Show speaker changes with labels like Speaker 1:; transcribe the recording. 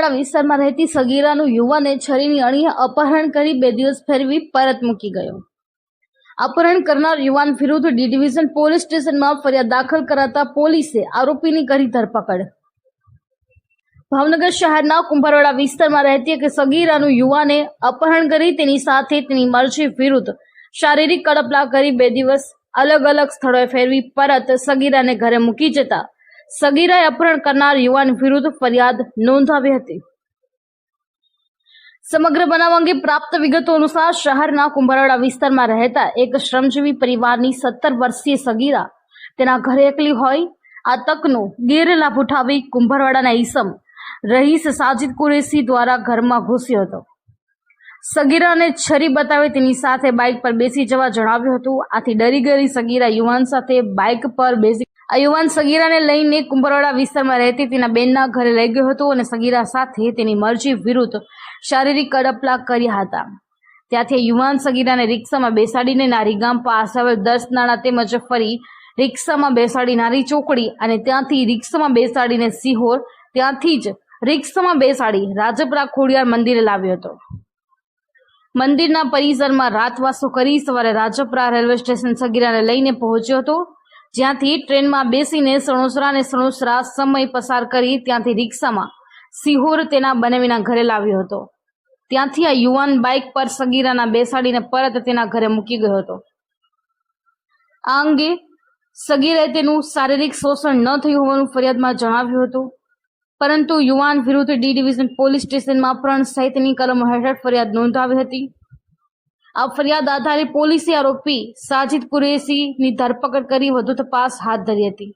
Speaker 1: વાળા વિસ્તારમાં રહેતી સગીરાનું યુવાને છરીની અણીએ અપહરણ કરી બે દિવસ ફેરવી પરત મૂકી ગયો. અપહરણ કરનાર યુવાન વિરુદ્ધ ડી ડિવિઝન પોલીસ સ્ટેશનમાં ફરિયાદ દાખલ કરાતા પોલીસે આરોપીની કરી ધરપકડ. ભાવનગર શહેરના કુંભારવાડા વિસ્તારમાં રહેતી એક સગીરાનું યુવાને અપહરણ કરી તેની સાથે તેની મરજી વિરુદ્ધ શારીરિક કડપલા કરી બે દિવસ અલગ અલગ સ્થળોએ ફેરવી પરત સગીરાને ઘરે મૂકી જતા સગીરાએ અપહરણ કરનાર યુવાન વિરુદ્ધ ફરિયાદ નોંધાવી હતી. સમગ્ર બનાવ અંગે પ્રાપ્ત વિગતો અનુસાર શહેરના કુંભરાડા વિસ્તારમાં રહેતા એક શ્રમજીવી પરિવારની સત્તર વર્ષીય સગીરા તેના ઘરે એકલી હોય, આ તકનો ગેરલાભ ઉઠાવી કુંભરવાડાના ઈસમ રહીશ સાજિદ કુરેશી દ્વારા ઘરમાં ઘૂસ્યો હતો. સગીરાને છરી બતાવી તેની સાથે બાઇક પર બેસી જવા જણાવ્યું હતું. આથી ડરી ગયેલી સગીરા યુવાન સાથે બાઇક પર બેસી આ યુવાન સગીરાને લઈને કુંભરવાડા વિસ્તારમાં રહેતી તેના બેનના ઘરે લઈ ગયો હતો અને સગીરા સાથે તેની મરજી વિરુદ્ધ શારીરિક કડપલા કર્યા હતા. ત્યાંથી યુવાન સગીરાને રિક્ષામાં બેસાડીને નારી ગામ પાસે આવેલ દસ નાણા તેમજ ફરી રિક્ષામાં બેસાડી નારી ચોકડી અને ત્યાંથી રિક્ષામાં બેસાડીને સિહોર, ત્યાંથી જ રિક્ષામાં બેસાડી રાજપરા ખોડિયાર મંદિરે લાવ્યો હતો. મંદિરના પરિસરમાં રાતવાસો કરી સવારે રાજપરા રેલવે સ્ટેશન સગીરાને લઈને પહોંચ્યો હતો. જ્યાંથી ટ્રેનમાં બેસીને સણોસરા અને સણોસરા સમય પસાર કરી ત્યાંથી રિક્ષામાં સિહોર તેના બનેવીના ઘરે લાવ્યો હતો. ત્યાંથી આ યુવાન બાઇક પર સગીરાના બેસાડીને પરત તેના ઘરે મૂકી ગયો હતો. આ અંગે સગીરાએ તેનું શારીરિક શોષણ ન થયું હોવાનું ફરિયાદમાં જણાવ્યું હતું. પરંતુ યુવાન વિરુદ્ધ ડી ડિવિઝન પોલીસ સ્ટેશનમાં અપહરણ સહિતની કલમો હેઠળ ફરિયાદ નોંધાવી હતી. આ ફરિયાદ આધારે પોલીસે આરોપી સાજિદ કુરેશીની ધરપકડ કરી વધુ તપાસ હાથ ધરી હતી.